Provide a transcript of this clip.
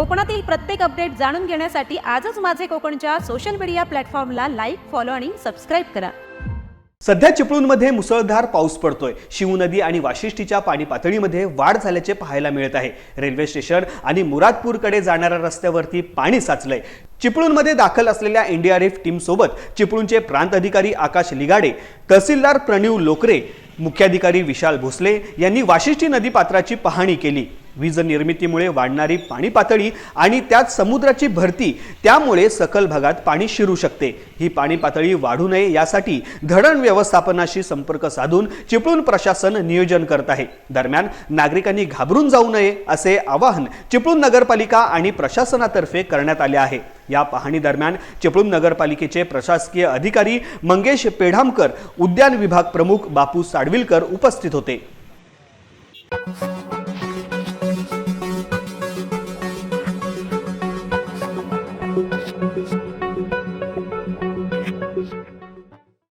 कोकणातील प्रत्येक अपडेट जाणून घेण्यासाठी आजच माझे कोकणच्या सोशल मीडिया प्लॅटफॉर्मला लाईक फॉलो आणि सबस्क्राईब करा. सध्या चिपळूणमध्ये मुसळधार पाऊस पडतोय. शिव नदी आणि वाशिष्ठीच्या पाणी पातळीमध्ये वाढ झाल्याचे पाहायला मिळत आहे. रेल्वे स्टेशन आणि मुरादपूरकडे जाणाऱ्या रस्त्यावरती पाणी साचलंय. चिपळूणमध्ये दाखल असलेल्या एनडीआरएफ टीम सोबत चिपळूणचे प्रांत अधिकारी आकाश लिगाडे तहसीलदार प्रणीव लोकरे मुख्याधिकारी विशाल भोसले यांनी वाशिष्ठी नदी पात्राची पाहणी केली. वीज निर्मितीमुळे वाढणारी पाणी पातळी आणि त्यात समुद्राची भरती त्यामुळे सकल भागात पाणी शिरू शकते. ही पाणी पातळी वाढू नये यासाठी धरण व्यवस्थापनाशी संपर्क साधून चिपळूण प्रशासन नियोजन करत आहे. दरम्यान नागरिकांनी घाबरून जाऊ नये असे आवाहन चिपळूण नगरपालिका आणि प्रशासनातर्फे करण्यात आले आहे. या पाहणी दरम्यान चिपळूण नगरपालिकेचे प्रशासकीय अधिकारी मंगेश पेढामकर उद्यान विभाग प्रमुख बापू साडविलकर उपस्थित होते. Thank you.